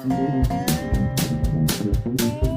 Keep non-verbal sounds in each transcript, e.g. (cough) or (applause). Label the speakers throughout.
Speaker 1: Thank you.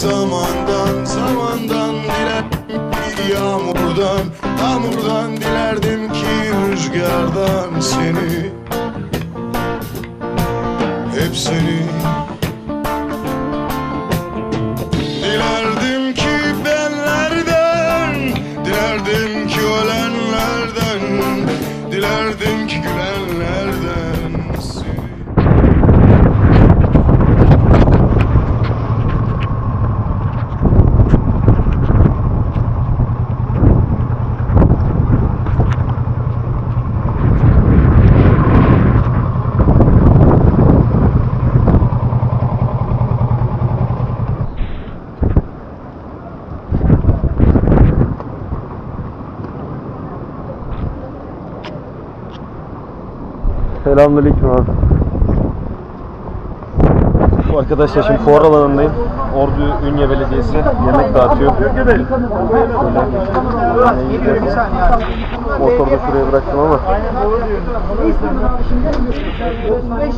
Speaker 1: Zamandan, zamandan dilerdim ki yağmurdan, yağmurdan dilerdim ki rüzgardan seni. Hep seni
Speaker 2: Selamünaleyküm abi. Arkadaşlar şimdi fuar alanındayım. Ordu Ünye Belediyesi yemek dağıtıyor. Şöyle. Motoru da şuraya bıraktım ama.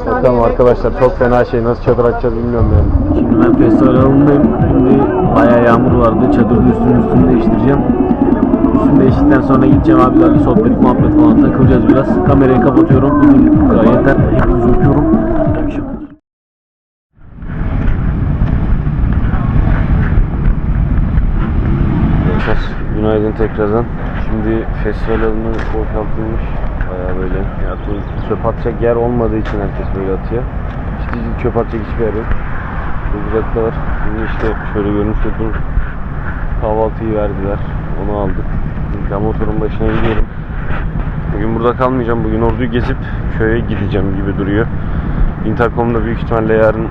Speaker 2: Bakalım arkadaşlar çok fena şey nasıl çadır açacağız bilmiyorum yani.
Speaker 3: Şimdi ben festival alanındayım. Şimdi bayağı yağmur vardı. Çadırın üstünü üstünü değiştireceğim. Üstünü değiştikten sonra gideceğim abilerle sohbet muhabbet falan takılacağız biraz. Kamerayı kapatıyorum. Bugün yeter. Hepinizi öpüyorum.
Speaker 2: Arkadaşlar günaydın tekrardan. Şimdi festival alanı boşaltılmış. Bayağı böyle. Ya, çöp atacak yer olmadığı için herkes böyle atıyor. İşte çöp atacak hiçbir yer yok. Uzakta var. Şimdi işte şöyle görmüş olduğunuz kahvaltıyı verdiler. Onu aldık. Ben motorun başına gidiyorum. Bugün burada kalmayacağım. Bugün orduyu gezip köye gideceğim gibi duruyor. Intercom'da büyük ihtimalle yarın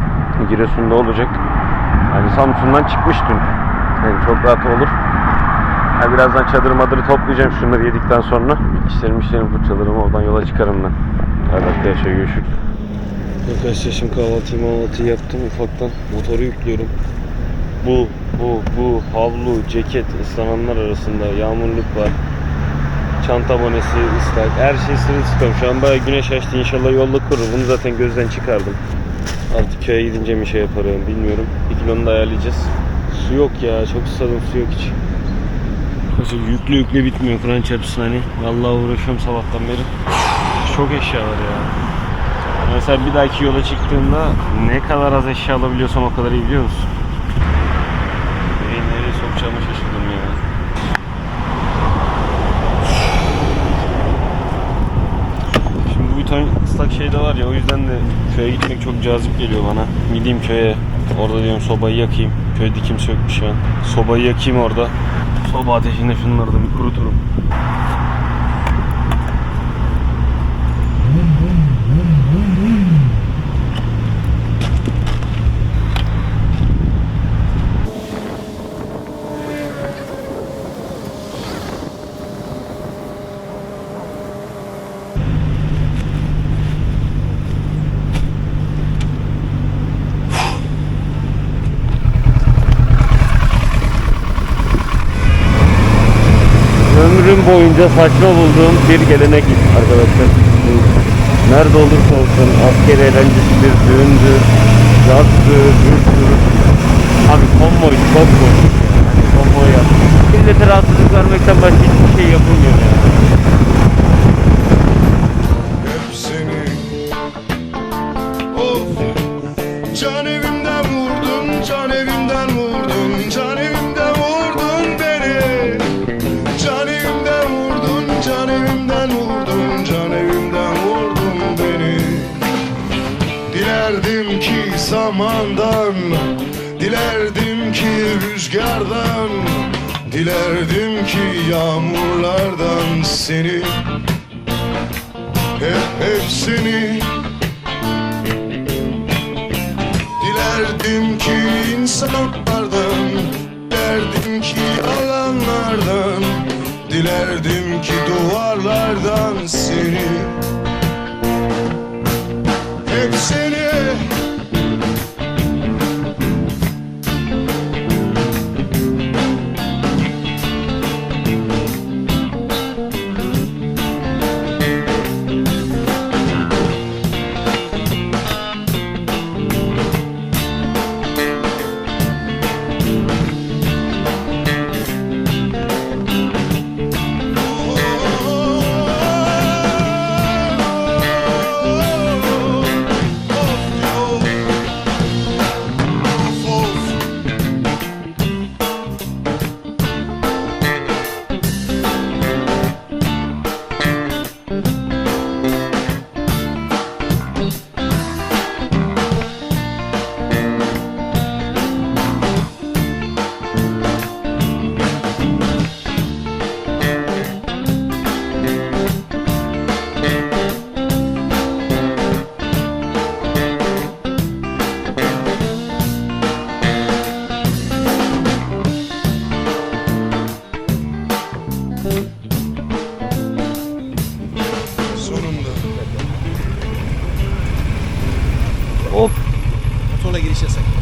Speaker 2: Giresun'da olacak. Yani Samsun'dan çıkmış dün. Yani çok rahat olur. Ha, birazdan çadır madırı toplayacağım şunları yedikten sonra. İşlerim işlerim fırçalarım oradan yola çıkarım ben. Hadi arkadaşlar görüşürüz. Arkadaşlar şimdi kahvaltıyı mahvaltıyı yaptım ufaktan motoru yüklüyorum. Bu, bu, bu havlu, ceket ıslananlar arasında yağmurluk var. Çanta bonesi ıslak, her şey sırılsıklam. Şu an bayağı güneş açtı inşallah yolda kurur. Bunu zaten gözden çıkardım. Artık köye gidince mi şey yaparım bilmiyorum. Bir kilonu da ayarlayacağız. Su yok ya çok susadım su yok hiç. Mesela yüklü yüklü bitmiyor Kur'an çarpsın hani. Vallahi uğraşıyorum sabahtan beri. Çok eşya var ya. Mesela bir dahaki yola çıktığımda ne kadar az eşya alabiliyorsam o kadar iyi biliyor musun? Sokacağımı şaşırdım ya. Şimdi bu bir ton ıslak şey var ya o yüzden de köye gitmek çok cazip geliyor bana. Gideyim köye. Orada diyorum sobayı yakayım. Köyde kimse yokmuş şu an. Sobayı yakayım orada. Soba ateşinde şunları da bir kuruturum. Boyunca saçma bulduğum bir gelenek arkadaşlar. Nerede olursa olsun asker eğlencesidir, düğündür, yazdır, yurttur. Abi konvoy çok boş. Yani konvoy yap. Millete rahatsızlık vermekten başka hiçbir şey yapılmıyor ya.
Speaker 1: Rüzgardan Dilerdim ki yağmurlardan seni Hep hep seni Dilerdim ki insanlardan Dilerdim ki alanlardan Dilerdim ki duvarlardan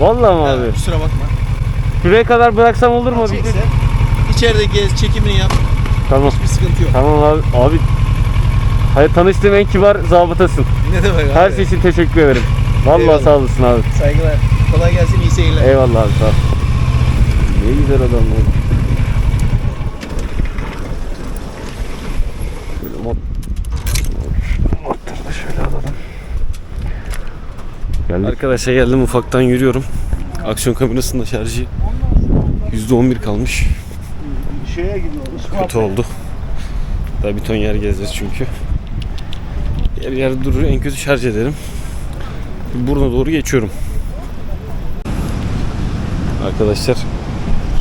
Speaker 2: Vallahi mi abi?
Speaker 4: Kusura bakma.
Speaker 2: Şuraya kadar bıraksam olur mu? Bir
Speaker 4: Çekse. İçeride gez, çekimini yap.
Speaker 2: Tamam.
Speaker 4: Bir sıkıntı yok.
Speaker 2: Tamam abi. Abi. Hayır tanıştığım en kibar zabıtasın.
Speaker 4: Ne demek abi?
Speaker 2: Her şey için teşekkür ederim. Vallahi
Speaker 4: Eyvallah.
Speaker 2: sağ olasın abi.
Speaker 4: Saygılar. Kolay gelsin, iyi seyirler.
Speaker 2: Eyvallah abi sağ ol. Ne güzel adam ya. Şöyle mod... Modları da şöyle alalım. Geldik. Arkadaşlar geldim ufaktan yürüyorum. Aksiyon kamerasında şarjı %11 kalmış.
Speaker 4: Şeye gidiyoruz.
Speaker 2: Kötü oldu. Daha bir ton yer gezeceğiz çünkü. Yer yer durur en kötü şarj ederim. Buruna doğru geçiyorum. Arkadaşlar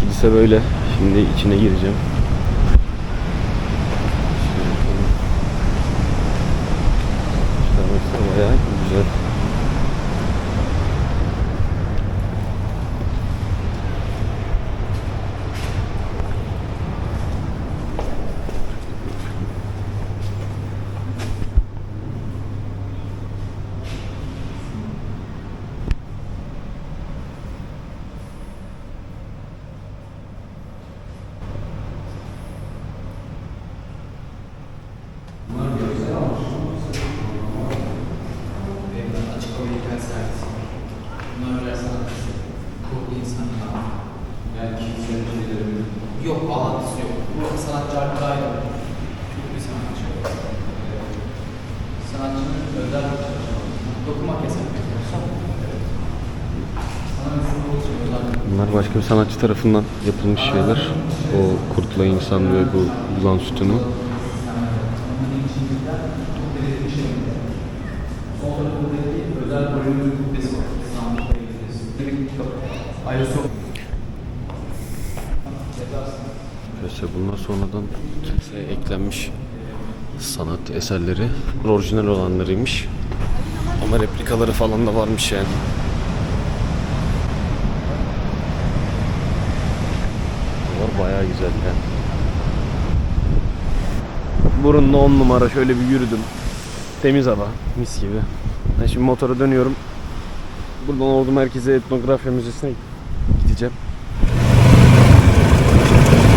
Speaker 2: kilise böyle. Şimdi içine gireceğim. Şöyle bakalım. İşte bayağı güzel.
Speaker 5: Yok bağlantısı yok. Bu sanatçı ayrı. Çok bir sanatçı. Sanatçının özel dokumak yasak.
Speaker 2: Bunlar başka bir sanatçı tarafından yapılmış şeyler. O kurtla insan ve bu yılan sütunu. Eserleri. Orijinal olanlarıymış. Ama replikaları falan da varmış yani. Bunlar bayağı güzel ya. Burunlu 10 numara şöyle bir yürüdüm. Temiz hava, mis gibi. Ben şimdi motora dönüyorum. Buradan Ordu Merkezi Etnografya Müzesi'ne gideceğim.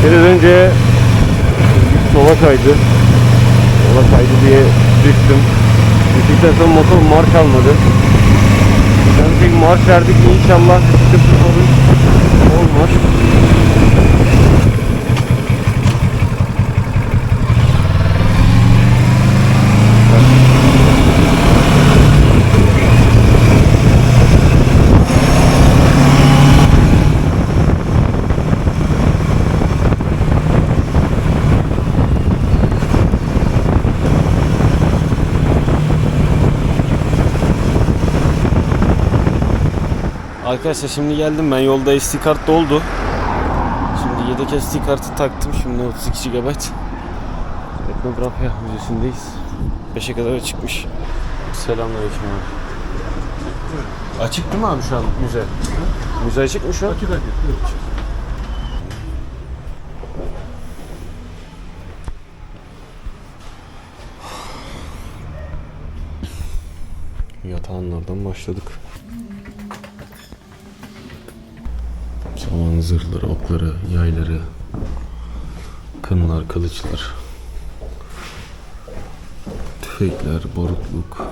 Speaker 2: Biraz önce sola kaydı. Sola kaydı diye düştüm. Düştükten sonra motor marş almadı. Ben tek marş verdik inşallah sıkıntı sorun olmaz. Arkadaşlar şimdi geldim ben yolda SD kart doldu. Şimdi yedek SD kartı taktım şimdi 32 GB. Etnografya Müzesi'ndeyiz. 5'e kadar çıkmış. Selamünaleyküm abi. Açık değil mi abi şu an müze? Müze açık mı şu an? Açık açık. Yatağınlardan başladık. Saman zırhları, okları, yayları, kınlar, kılıçlar, tüfekler, borukluk.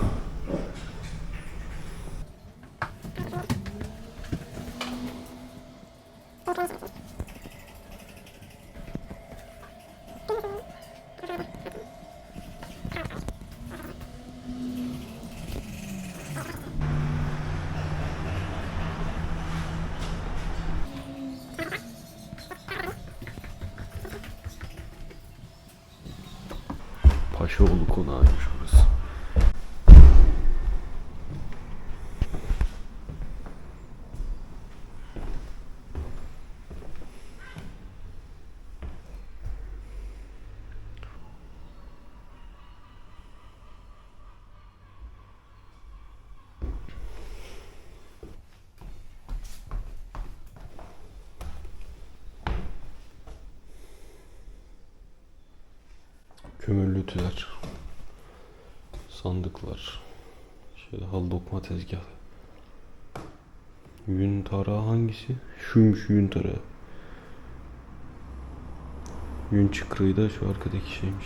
Speaker 2: Paşaoğlu konağıymış Hal dokma tezgahı. Yün tarağı hangisi? Şuymuş yün tarağı. Yün çıkrığı da şu arkadaki şeymiş.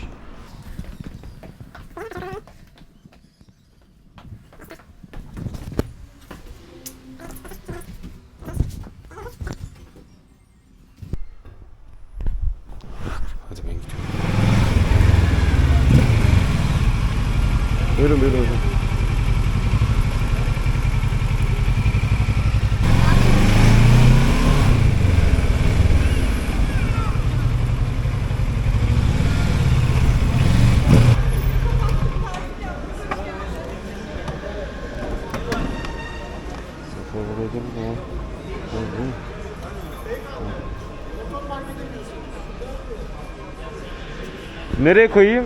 Speaker 2: Nereye koyayım?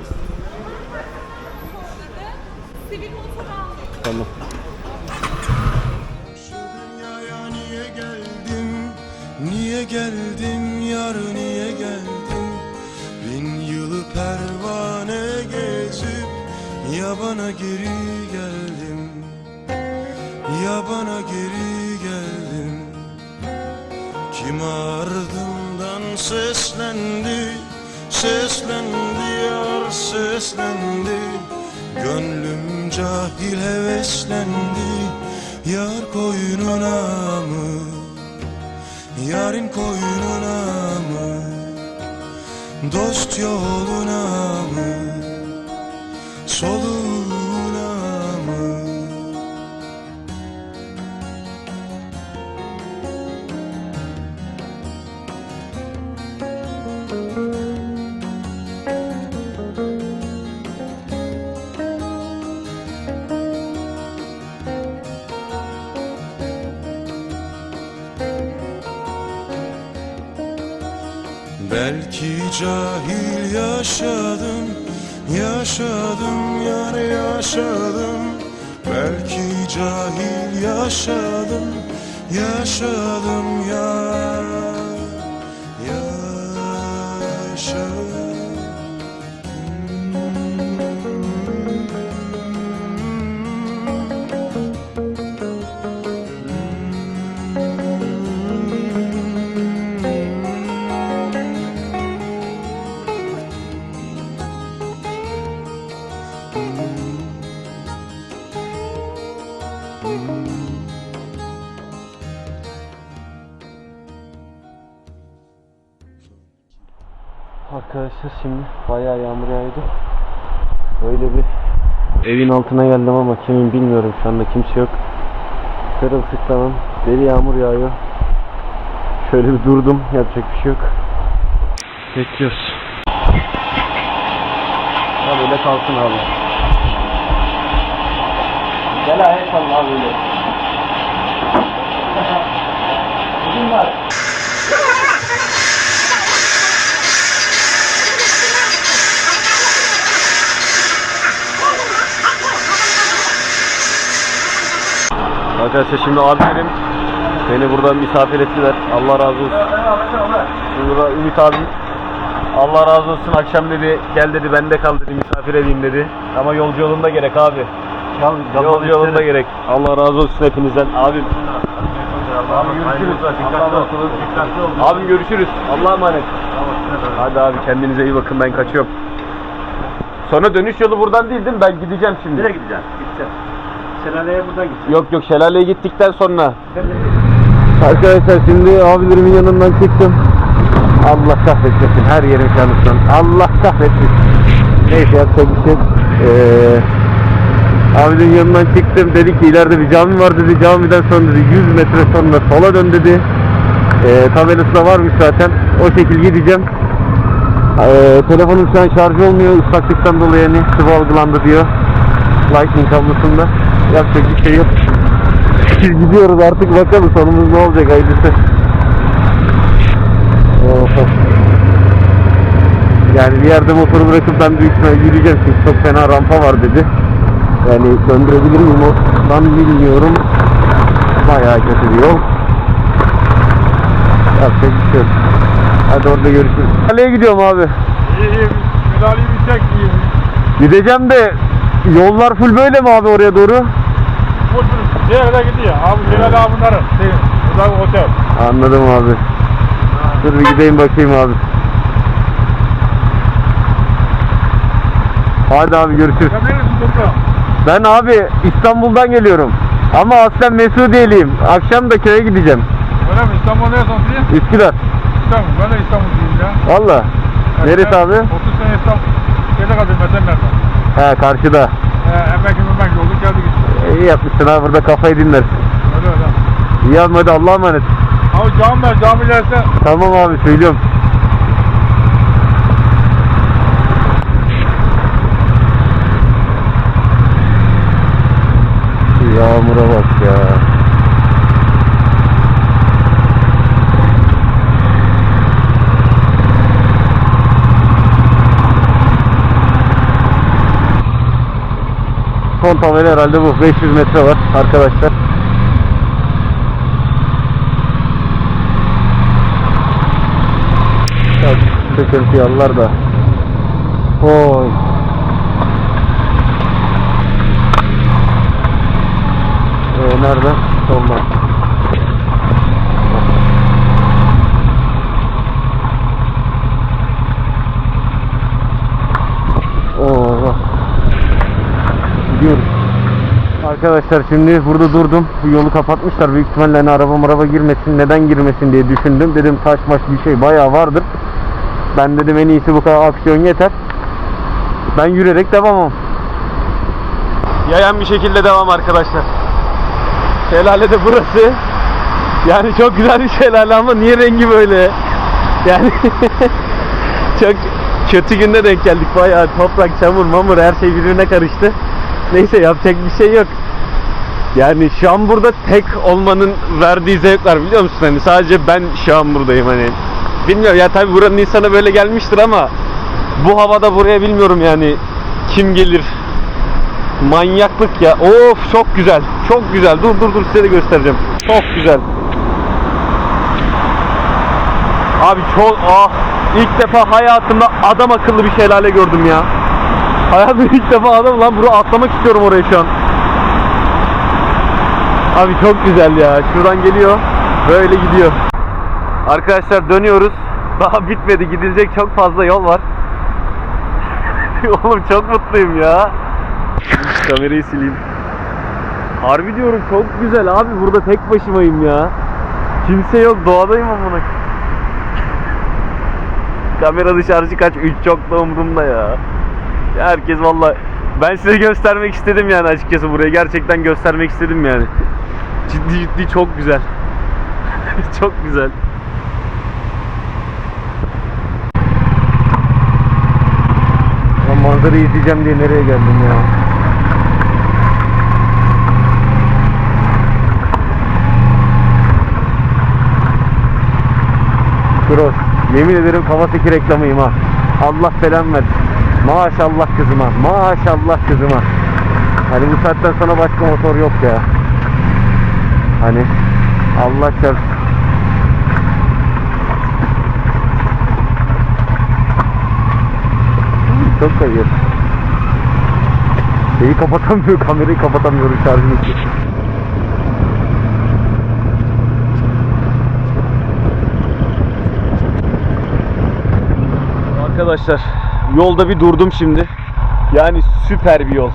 Speaker 2: Tamam.
Speaker 1: Şu dünyaya niye geldim? Niye geldim yar niye geldim? Bin yılı pervane gezip yabana geri geldim. Yabana geri geldim. Kim ardımdan seslendi, seslendi yar seslendi. Gönlüm cahil heveslendi, yar koynuna mı? Yarın koynuna mı? Dost yoluna mı? Soluna Belki cahil yaşadım, yaşadım yar yaşadım. Belki cahil yaşadım, yaşadım yar,
Speaker 2: bayağı yağmur yağıyordu. Böyle bir evin altına geldim ama kimin bilmiyorum şu anda kimse yok. Sırılsıklamım. Deli yağmur yağıyor. Şöyle bir durdum. Yapacak bir şey yok. Bekliyoruz. Ya böyle kalsın abi. Gel salla abi öyle. (laughs) Arkadaşlar şimdi abilerim beni burada misafir ettiler. Allah razı olsun. Burada Ümit abim Allah razı olsun akşam dedi gel dedi bende kal dedi misafir edeyim dedi. Ama yolcu yolunda gerek abi. Yolcu yolunda gerek. Allah razı olsun hepinizden. Abim. Abi görüşürüz. Abim görüşürüz. Allah'a emanet. Hadi abi kendinize iyi bakın ben kaçıyorum. Sonra dönüş yolu buradan değil değil mi? Ben gideceğim şimdi.
Speaker 3: Nereye gideceksin? Gideceksin. Şelaleye buradan gideceksin.
Speaker 2: Yok yok şelaleye gittikten sonra. Arkadaşlar şimdi abilerimin yanından çıktım. Allah kahretmesin her yerim yanıktan. Allah kahretmesin. Neyse yapacak bir şey. Ee, abilerin yanından çıktım. Dedi ki ileride bir cami var dedi. Camiden sonra dedi 100 metre sonra sola dön dedi. Ee, tabelası da varmış zaten. O şekil gideceğim. Ee, telefonum şu an şarj olmuyor. Islaklıktan dolayı yani sıvı algılandı diyor. Lightning kablosunda. Yapacak bir şey yok. Biz gidiyoruz artık bakalım sonumuz ne olacak hayırlısı. Yani bir yerde motoru bırakıp ben büyük ihtimalle yürüyeceğim çünkü çok fena rampa var dedi. Yani döndürebilir miyim ondan bilmiyorum. Bayağı kötü bir yol. Yapacak bir şey yok. Hadi orada görüşürüz. Nereye gidiyorum abi?
Speaker 6: İyiyim. Medali bir iyiyim.
Speaker 2: Gideceğim de yollar full böyle mi abi oraya doğru?
Speaker 6: Oturun. Nerede gidiyor? Abi Celal abi bunların. Şey, burada bir otel.
Speaker 2: Anladım abi. Dur bir gideyim bakayım abi. Hadi abi görüşürüz. Ben abi İstanbul'dan geliyorum. Ama aslen Mesudiyeliyim. Akşam da köye gideceğim.
Speaker 6: Öyle mi? İstanbul neresi oturuyor?
Speaker 2: Üsküdar.
Speaker 6: İstanbul. Ben de İstanbul'dayım ya.
Speaker 2: Valla. Neresi abi?
Speaker 6: 30 sene İstanbul. Şeyde kaldım Medenler'de.
Speaker 2: He karşıda.
Speaker 6: Ee, emekli emekli olduk geldik işte.
Speaker 2: İyi yapmışsın abi burada kafayı dinlersin.
Speaker 6: Öyle öyle.
Speaker 2: İyi abi hadi Allah'a emanet.
Speaker 6: Abi cami ver. Cami gelse
Speaker 2: Tamam abi söylüyorum. Yağmura bak ya. Son tabela herhalde bu. 500 metre var arkadaşlar. Çok sıkıntı yollar da. Oy. Ee, nerede? Soldan. Gidiyoruz. Arkadaşlar şimdi burada durdum. Bu yolu kapatmışlar. Büyük ihtimalle hani araba maraba girmesin. Neden girmesin diye düşündüm. Dedim taş maş bir şey bayağı vardır. Ben dedim en iyisi bu kadar aksiyon yeter. Ben yürüyerek devamım. Yayan bir şekilde devam arkadaşlar. Şelale de burası. Yani çok güzel bir şelale ama niye rengi böyle? Yani (laughs) çok kötü günde denk geldik. Bayağı toprak, çamur, mamur her şey birbirine karıştı. Neyse yapacak bir şey yok. Yani şu an burada tek olmanın verdiği zevk biliyor musun? Hani sadece ben şu an buradayım hani. Bilmiyorum ya tabi buranın insanı böyle gelmiştir ama bu havada buraya bilmiyorum yani kim gelir. Manyaklık ya. Of çok güzel. Çok güzel. Dur dur dur size de göstereceğim. Çok güzel. Abi çok ah ilk defa hayatımda adam akıllı bir şelale gördüm ya. Hayatımda ilk defa adam lan bunu atlamak istiyorum oraya şu an. Abi çok güzel ya. Şuradan geliyor. Böyle gidiyor. Arkadaşlar dönüyoruz. (laughs) Daha bitmedi. Gidilecek çok fazla yol var. (laughs) Oğlum çok mutluyum ya. Kamerayı sileyim. Harbi diyorum çok güzel abi. Burada tek başımayım ya. Kimse yok. Doğadayım amına. (laughs) Kamera şarjı kaç? 3 çok da umurumda ya herkes valla ben size göstermek istedim yani açıkçası buraya gerçekten göstermek istedim yani. Ciddi ciddi çok güzel. (laughs) çok güzel. Ben manzarayı izleyeceğim diye nereye geldim ya? Gross. Yemin ederim kafa seki reklamıyım ha. Allah selam versin. Maşallah kızıma. Maşallah kızıma. Hani bu saatten sonra başka motor yok ya. Hani Allah çarpsın. Çok kayıyor. Şeyi kapatamıyor, kamerayı kapatamıyorum şarjını. Arkadaşlar yolda bir durdum şimdi. Yani süper bir yol.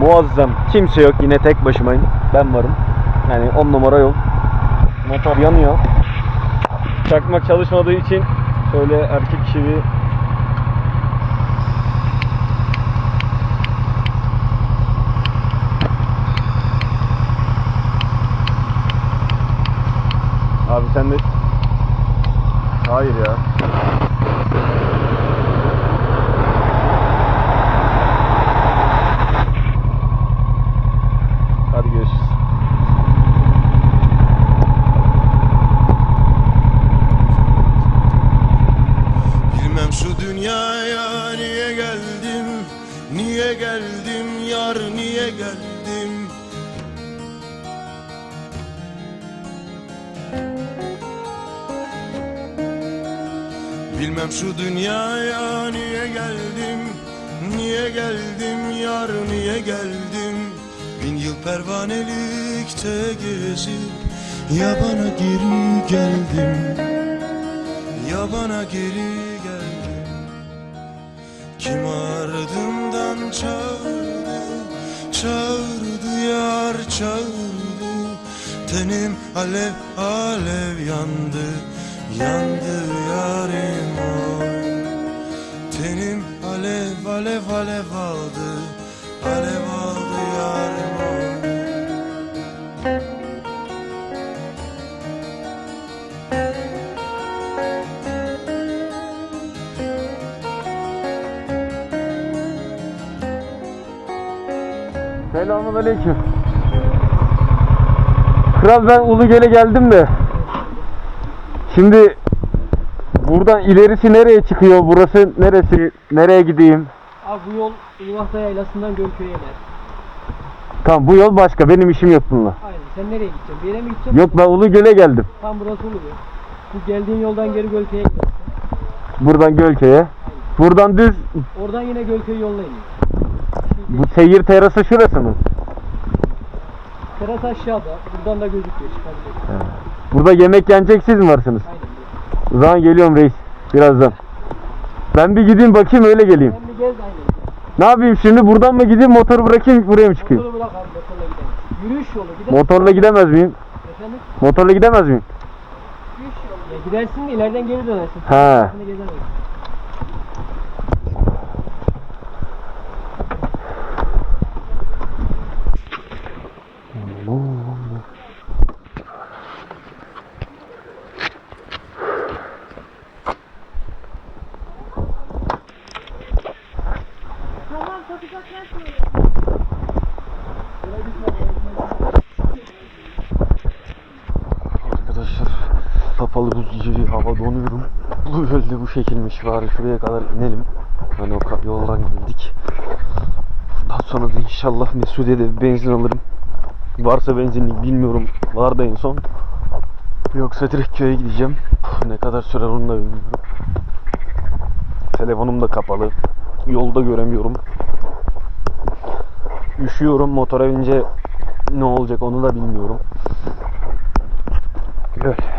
Speaker 2: Muazzam. Kimse yok yine tek başımayım. Ben varım. Yani 10 numara yol. Motor yanıyor. Çakmak çalışmadığı için şöyle erkek kişi Abi sen de Hayır ya.
Speaker 1: Yar niye geldim? Bilmem şu dünyaya niye geldim? Niye geldim? Yar niye geldim? Bin yıl pervanelikte gezip Yabana geri geldim. Yabana geri geldim. Kim ardımdan çağırdı Çağırdı yar çağırdı. Tenim alev alev yandı Yandı yarim oy. Tenim alev alev alev aldı Alev aldı yarim
Speaker 2: Selamun aleyküm. Kral ben Ulugöl'e geldim de. Şimdi buradan ilerisi nereye çıkıyor? Burası neresi? Nereye gideyim?
Speaker 7: Abi bu yol İvahta Yaylası'ndan Gölköy'e iner.
Speaker 2: Tamam bu yol başka. Benim işim yok bununla.
Speaker 7: Aynen. Sen nereye gideceksin? Bir yere mi gideceksin?
Speaker 2: Yok ben Ulugöl'e geldim.
Speaker 7: Tam burası Ulugöl. Bu geldiğin yoldan geri Gölköy'e gidersin.
Speaker 2: Buradan Gölköy'e. Buradan düz
Speaker 7: Oradan yine Gölköy yoluna iniyor.
Speaker 2: Bu seyir terası şurası mı?
Speaker 7: Teras aşağıda. Buradan da gözüküyor. Çıkabilir.
Speaker 2: Burada yemek yenecek siz mi varsınız? O zaman geliyorum reis. Birazdan. Ben bir gideyim bakayım öyle geleyim.
Speaker 7: Sen bir gez aynen.
Speaker 2: Ne yapayım şimdi buradan mı gideyim motoru bırakayım buraya mı çıkayım?
Speaker 7: Motoru bırak abi motorla gidelim. Yürüyüş yolu. Gider.
Speaker 2: Motorla gidemez miyim?
Speaker 7: Efendim?
Speaker 2: Motorla gidemez miyim?
Speaker 7: Yürüyüş yolu. Ya gidersin de ileriden geri dönersin.
Speaker 2: He.
Speaker 7: Şimdi gezemezsin.
Speaker 2: Arkadaşlar kapalı buz gibi hava donuyorum. Bu şekilmiş bari şuraya kadar inelim. Hani o yoldan geldik. Daha sonra da inşallah Mesude'de bir benzin alırım. Varsa benzinlik bilmiyorum. Var da en son. Yoksa direkt köye gideceğim. Ne kadar sürer onu da bilmiyorum. Telefonum da kapalı. Yolda göremiyorum. Üşüyorum motora binince ne olacak onu da bilmiyorum. Göl.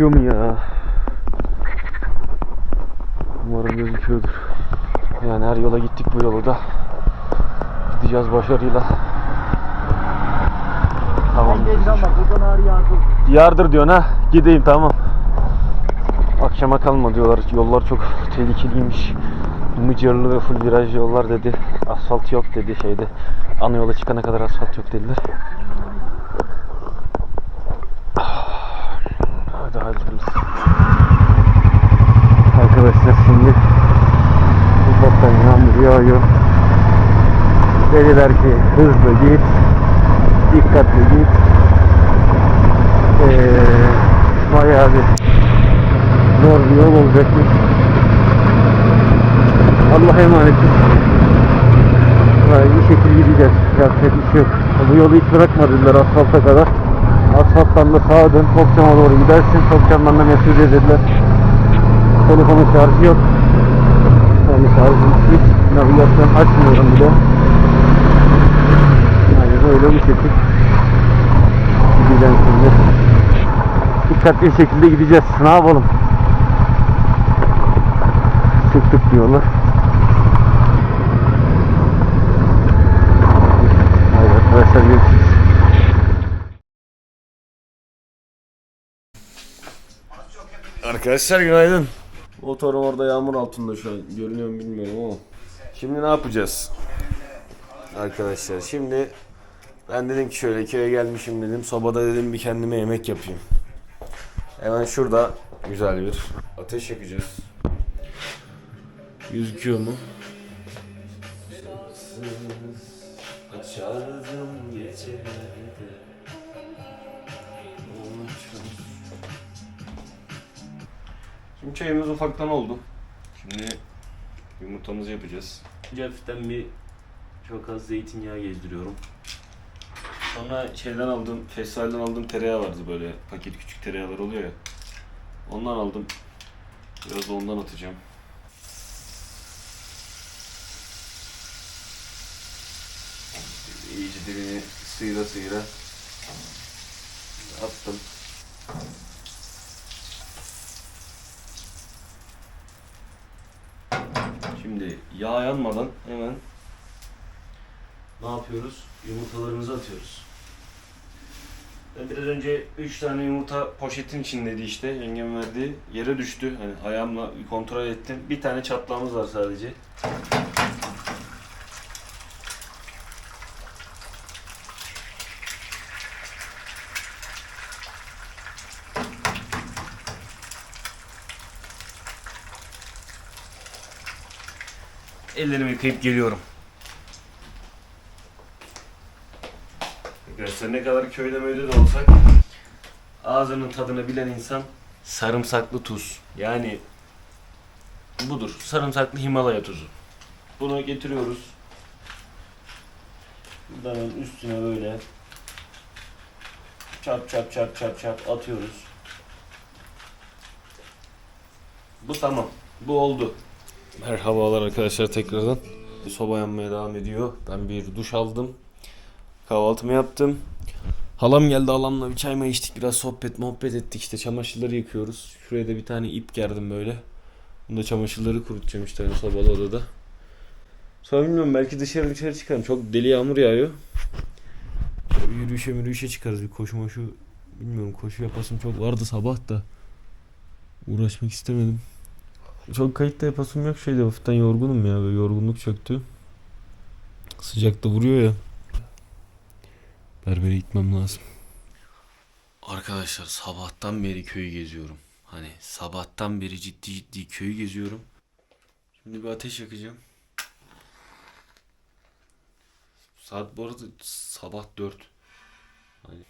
Speaker 2: Gözüküyor mu ya? Umarım gözüküyordur. Yani her yola gittik bu yolu da. Gideceğiz başarıyla. Tamam. Yardır diyorsun ha. Gideyim tamam. Akşama kalma diyorlar. Yollar çok tehlikeliymiş. Mıcırlı ve full viraj yollar dedi. Asfalt yok dedi şeyde. Ana yola çıkana kadar asfalt yok dediler. Hadi hayırlısı. Arkadaşlar şimdi ufaktan yağmur yağıyor. Dediler ki hızlı git, dikkatli git. Ee, bayağı bir zor bir yol olacakmış. Allah'a emanetiz. Vay, bir şekilde gideceğiz. Yapacak bir şey yok. Bu yolu hiç bırakmadılar asfalta kadar. Asfalttan da sağa dön, Topçam'a doğru gidersin. Topçam'dan da Mesudiye dediler. Telefonun şarjı yok. Şarjım hiç navigasyon açmıyorum bile. Yani böyle bu şekil gideceğim şimdi. Dikkatli bir şekilde gideceğiz. Ne yapalım? Çıktık diyorlar. Haydi arkadaşlar görüşürüz. Arkadaşlar günaydın. Motorum orada yağmur altında şu an. Görünüyor mu bilmiyorum ama. Şimdi ne yapacağız? Arkadaşlar şimdi ben dedim ki şöyle köye gelmişim dedim. Sobada dedim bir kendime yemek yapayım. Hemen şurada güzel bir ateş yakacağız. Gözüküyor mu? Açardım gecelerde. Şimdi çayımız ufaktan oldu. Şimdi yumurtamızı yapacağız. Önce hafiften bir çok az zeytinyağı gezdiriyorum. Sonra şeyden aldım, Fessal'den aldığım tereyağı vardı böyle paket küçük tereyağlar oluyor ya. Ondan aldım. Biraz da ondan atacağım. İyice dibini sıyıra sıyıra attım. Şimdi yağ yanmadan hemen ne yapıyoruz? Yumurtalarımızı atıyoruz. Ben biraz önce 3 tane yumurta poşetin içindeydi işte yengem verdi. Yere düştü. Hani ayağımla kontrol ettim. Bir tane çatlağımız var sadece. Ellerimi yıkayıp geliyorum. Arkadaşlar ne kadar köyde möyde de olsak ağzının tadını bilen insan sarımsaklı tuz. Yani budur. Sarımsaklı Himalaya tuzu. Bunu getiriyoruz. Buradan üstüne böyle çap çap çap çap çap atıyoruz. Bu tamam. Bu oldu. Merhabalar arkadaşlar tekrardan. Soba yanmaya devam ediyor. Ben bir duş aldım. Kahvaltımı yaptım. Halam geldi halamla bir çay mı içtik biraz sohbet muhabbet ettik işte çamaşırları yıkıyoruz. Şuraya da bir tane ip gerdim böyle. Bunda çamaşırları kurutacağım işte hani sobalı odada. Sonra bilmiyorum belki dışarı dışarı çıkarım. Çok deli yağmur yağıyor. Böyle Yürüyüşe yürüyüşe çıkarız bir koşu moşu. Bilmiyorum koşu yapasım çok vardı sabah da. Uğraşmak istemedim. Çok kayıt da yapasım yok şeyde hafiften yorgunum ya böyle yorgunluk çöktü. Sıcak da vuruyor ya. Berbere gitmem lazım. Arkadaşlar sabahtan beri köyü geziyorum. Hani sabahtan beri ciddi ciddi köyü geziyorum. Şimdi bir ateş yakacağım. Saat bu arada sabah 4. Hani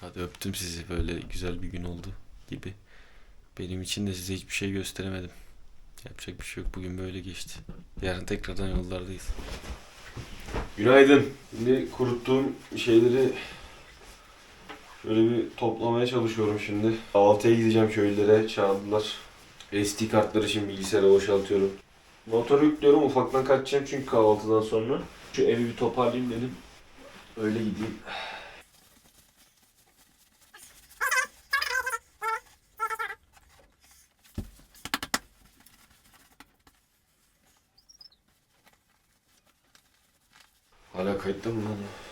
Speaker 2: hadi öptüm sizi böyle güzel bir gün oldu gibi. Benim için de size hiçbir şey gösteremedim. Yapacak bir şey yok. Bugün böyle geçti. Yarın tekrardan yollardayız. Günaydın. Şimdi kuruttuğum şeyleri şöyle bir toplamaya çalışıyorum şimdi. Kahvaltıya gideceğim köylere. Çağırdılar. SD kartları şimdi bilgisayara boşaltıyorum. Motoru yüklüyorum. Ufaktan kaçacağım çünkü kahvaltıdan sonra. Şu evi bir toparlayayım dedim. Öyle gideyim. Hala kayıtta mı lan? o?